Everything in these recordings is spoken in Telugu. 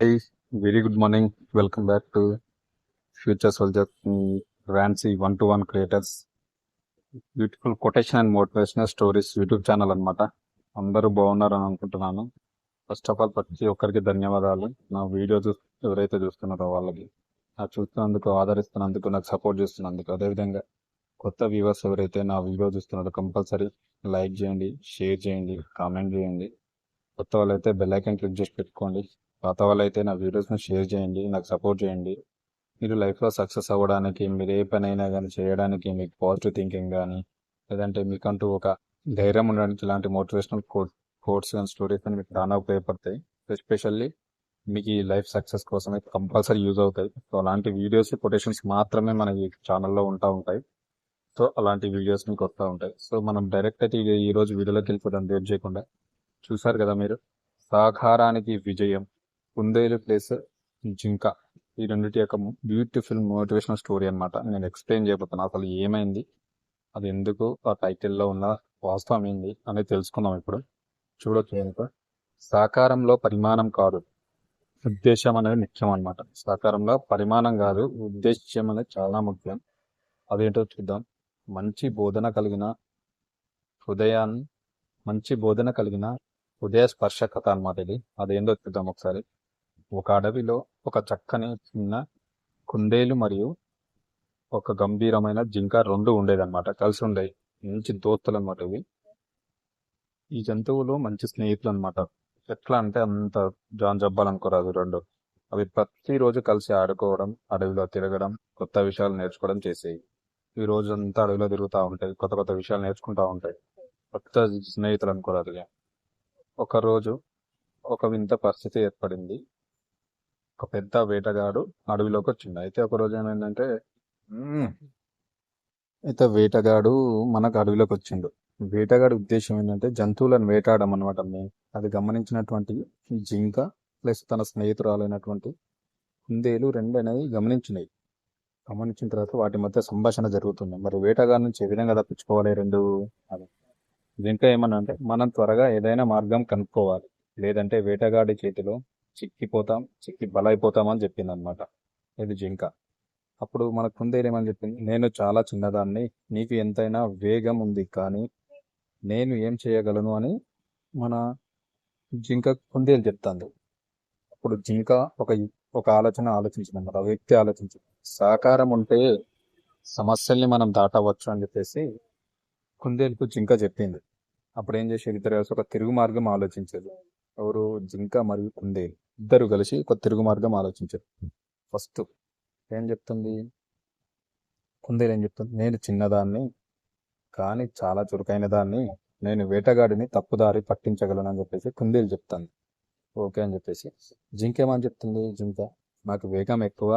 Hi very good morning welcome back to future soldier ర్యాన్సీ one two one creators beautiful quotation and motivational stories YouTube channel అనమాట అందరూ బాగున్నారని అనుకుంటున్నాను. ఫస్ట్ ఆఫ్ ఆల్ ప్రతి ఒక్కరికి ధన్యవాదాలు. నా వీడియో చూ ఎవరైతే చూస్తున్నారో వాళ్ళకి. నాకు చూస్తున్నందుకు ఆదరిస్తున్నందుకు నాకు సపోర్ట్ చేస్తున్నందుకు. అదేవిధంగా కొత్త వ్యూవర్స్ ఎవరైతే నా వీడియో చూస్తున్నారో కంపల్సరీ లైక్ చేయండి షేర్ చేయండి కామెంట్ చేయండి. కొత్త వాళ్ళైతే బెల్ ఐకాన్ క్లిక్ చేసి పెట్టుకోండి. పాత వాళ్ళైతే నా వీడియోస్ని షేర్ చేయండి నాకు సపోర్ట్ చేయండి. మీరు లైఫ్లో సక్సెస్ అవ్వడానికి మీరు ఏ పని అయినా కానీ చేయడానికి మీకు పాజిటివ్ థింకింగ్ కానీ లేదంటే మీకంటూ ఒక ధైర్యం ఉండడానికి ఇలాంటి motivational quote quotes and stories అని మీకు చాలా ఉపయోగపడతాయి. ఎస్పెషల్లీ మీకు ఈ లైఫ్ సక్సెస్ కోసం అయితే కంపల్సరీ యూజ్ అవుతాయి. సో అలాంటి వీడియోస్ కొటేషన్స్ మాత్రమే మన ఈ ఛానల్లో ఉంటా ఉంటాయి. సో అలాంటి వీడియోస్ మీకు వస్తూ ఉంటాయి. సో మనం డైరెక్ట్ అయితే ఈ- రోజు వీడియోలోకి వెళ్ళిపోతాం లేట్ చేయకుండా. చూసారు కదా మీరు? సాకారానికి విజయం. కుందేలు ప్లేస్ జింక. ఈ రెండింటి యొక్క బ్యూటిఫుల్ మోటివేషనల్ స్టోరీ అనమాట నేను ఎక్స్ప్లెయిన్ చేయబోతాను అసలు ఏమైంది? అది ఎందుకు ఆ టైటిల్లో ఉన్న వాస్తవం ఏంది అనేది తెలుసుకుందాం ఇప్పుడు. చూడొచ్చు కనుక సాకారంలో పరిమాణం కాదు ఉద్దేశం అనేది ముఖ్యం అనమాట సాకారంలో పరిమాణం కాదు ఉద్దేశ్యం అనేది చాలా ముఖ్యం. అదేంటో చూద్దాం. మంచి బోధన కలిగిన హృదయాన్ని మంచి బోధన కలిగిన హృదయ స్పర్శ కథ అనమాట ఇది. అదేంటో చూద్దాం ఒకసారి. ఒక అడవిలో ఒక చక్కని చిన్న కుందేలు మరియు ఒక గంభీరమైన జింక రెండు ఉండేదన్నమాట. కలిసి ఉండేవి మంచి దోస్తులు అనమాట ఇవి. ఈ జంతువులు మంచి స్నేహితులు అనమాట ఎట్లా అంటే అంత జాన్ జబ్బాలనుకోరాదు రెండు. అవి ప్రతిరోజు కలిసి ఆడుకోవడం అడవిలో తిరగడం కొత్త విషయాలు నేర్చుకోవడం చేసేవి. ఈ రోజు అంతా అడవిలో తిరుగుతూ ఉంటాయి కొత్త కొత్త విషయాలు నేర్చుకుంటూ ఉంటాయి. కొత్త స్నేహితులు అనుకోరాదు ఇక. ఒక వింత పరిస్థితి ఏర్పడింది. ఒక పెద్ద వేటగాడు అడవిలోకి వచ్చిండు అయితే ఒక రోజు ఏమైందంటే అయితే వేటగాడు మనకు అడవిలోకి వచ్చిండు వేటగాడి ఉద్దేశం ఏంటంటే జంతువులను వేటాడడం అనమాట అది గమనించినటువంటి జింక ప్లస్ తన స్నేహితురాలైనటువంటి కుందేలు రెండు అనేవి గమనించినాయి. గమనించిన తర్వాత వాటి మధ్య సంభాషణ జరుగుతుంది. మరి వేటగాడి నుంచి ఏ విధంగా తప్పించుకోవాలి రెండు? అది. జింక ఏమన్నా అంటే మనం త్వరగా ఏదైనా మార్గం కనుక్కోవాలి. లేదంటే వేటగాడి చేతిలో చిక్కిపోతాం చిక్కి బలైపోతాం అని చెప్పింది అనమాట ఇది జింక. అప్పుడు మన కుందేలు ఏమని చెప్పింది? నేను చాలా చిన్నదాన్ని నీకు ఎంతైనా వేగం ఉంది కానీ నేను ఏం చేయగలను అని మన జింక కుందేలు చెప్తాను అప్పుడు జింక ఒక ఒక ఆలోచన ఆలోచించింది అన్నమాట వ్యక్తి ఆలోచించింది. సహకారం ఉంటే సమస్యల్ని మనం దాటవచ్చు అని చెప్పేసి కుందేలుకు జింక చెప్పింది. అప్పుడు ఏం చేసేది ఇద్దరు ఒక తిరుగు మార్గం ఆలోచించేది ఎవరు జింక మరియు కుందేలు ఇద్దరు కలిసి ఒక తిరుగు మార్గం ఆలోచించారు. ఫస్ట్ ఏం చెప్తుంది? కుందేలు ఏం చెప్తుంది? నేను చిన్నదాన్ని కానీ చాలా చురుకైన దాన్ని నేను వేటగాడిని తప్పుదారి పట్టించగలను అని చెప్పేసి కుందేలు చెప్తాను ఓకే అని చెప్పేసి. జింక ఏమని చెప్తుంది? జింక నాకు వేగం ఎక్కువ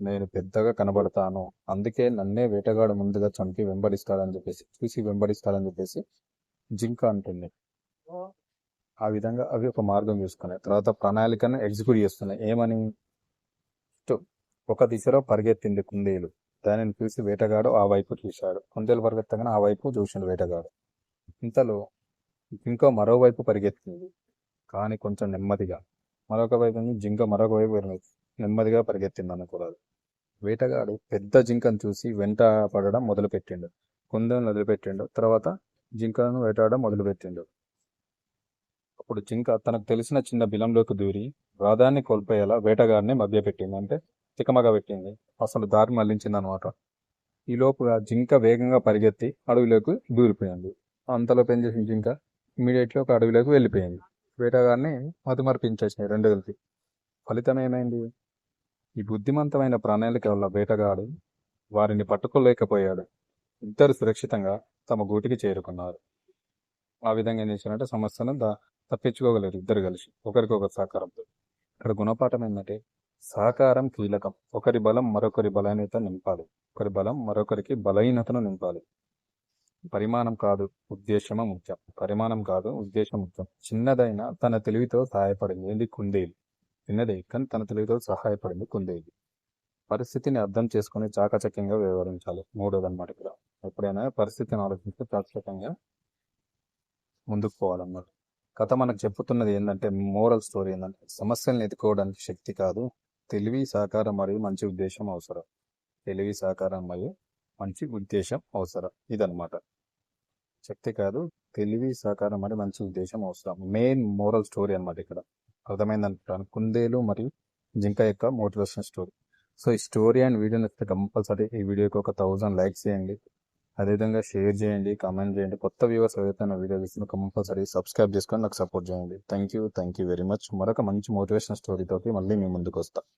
నేను పెద్దగా కనబడతాను. అందుకే నన్నే వేటగాడు ముందుగా చంపి వెంబడిస్తాడని చెప్పేసి చూసి వెంబడిస్తాడని చెప్పేసి జింక అంటుంది. ఆ విధంగా అవి ఒక మార్గం చూసుకున్నాయి. తర్వాత ప్రణాళికను ఎగ్జిక్యూట్ చేస్తున్నాయి. ఏమని? ఒక దిశలో పరిగెత్తింది కుందేలు. దానిని చూసి వేటగాడు ఆ వైపు చూశాడు. కుందేలు పరిగెత్తగానే ఆ వైపు చూసిండు వేటగాడు. ఇంతలో జింక మరోవైపు పరిగెత్తింది. కానీ కొంచెం నెమ్మదిగా. మరొక వైపు జింక మరొక వైపు నెమ్మదిగా పరిగెత్తింది అనుకోరాదు. వేటగాడు పెద్ద జింకను చూసి వెంట పడడం మొదలుపెట్టిండు. కుందేలు వదిలిపెట్టిండు. తర్వాత జింకలను వేటాడడం మొదలుపెట్టిండు. అప్పుడు జింక తనకు తెలిసిన చిన్న బిలంలోకి దూరి రాధాన్ని కోల్పోయేలా వేటగాడిని మభ్యపెట్టింది. అంటే తికమగా పెట్టింది. అసలు దారి మళ్ళించింది అనమాట ఈ లోపుగా జింక వేగంగా పరిగెత్తి అడవిలోకి దూరిపోయింది. అంతలోపు ఏం చేసింది జింక ఇమీడియట్లీ ఒక అడవిలోకి వెళ్ళిపోయింది. వేటగాడిని మతిమరిపించేసినాయి రెండు కలిసి ఫలితం ఏమైంది? ఈ బుద్ధిమంతమైన ప్రణాళిక వల్ల వేటగాడు వారిని పట్టుకోలేకపోయాడు. ఇద్దరు సురక్షితంగా తమ గూటికి చేరుకున్నారు. ఆ విధంగా ఏం చేశారంటే సమస్యను దా తప్పించుకోగలరు ఇద్దరు కలిసి. ఒకరికొకరు సహకారంతో ఇక్కడ గుణపాఠం ఏంటంటే సహకారం కీలకం. ఒకరి బలం మరొకరి బలహీనత నింపాలి. ఒకరి బలం మరొకరికి బలహీనతను నింపాలి. పరిమాణం కాదు ఉద్దేశమ ముఖ్యం. పరిమాణం కాదు ఉద్దేశం ముఖ్యం. చిన్నదైన తన తెలివితో సహాయపడింది. కుందేలు. చిన్నదే కానీ తన తెలివితో సహాయపడింది కుందేలు. పరిస్థితిని అర్థం చేసుకుని చాకచక్యంగా వ్యవహరించాలి. మూడోది అనమాట ఇక్కడ. ఎప్పుడైనా పరిస్థితిని ఆలోచించి చాకచక్యంగా ముందుకు పోవాలన్నమాట. కథ మనకు చెప్పుతున్నది ఏంటంటే మోరల్ స్టోరీ ఏంటంటే సమస్యలను ఎదుర్కోవడానికి శక్తి కాదు తెలివి సహకారం మరియు మంచి ఉద్దేశం అవసరం. తెలివి సహకారం మరియు మంచి ఉద్దేశం అవసరం. ఇదనమాట శక్తి కాదు తెలివి సహకారం మరియు మంచి ఉద్దేశం అవసరం. మెయిన్ మోరల్ స్టోరీ అనమాట ఇక్కడ. అర్థమైందనుకుంటాను కుందేలు మరియు జింక యొక్క మోటివేషన్ స్టోరీ సో ఈ స్టోరీ అండ్ వీడియో నచ్చితే కంపల్సరీ ఈ వీడియోకి ఒక థౌజండ్ లైక్స్ చేయండి. అదేవిధంగా షేర్ చేయండి కామెంట్ చేయండి. కొత్త వ్యూవర్స్ ఏదైతే నా వీడియో చూస్తున్నా కంపల్సరీ సబ్స్క్రైబ్ చేసుకొని నాకు సపోర్ట్ చేయండి. Thank you thank you very much మరొక మంచి మోటివేషన్ స్టోరీతో మళ్ళీ మీ ముందుకు వస్తాను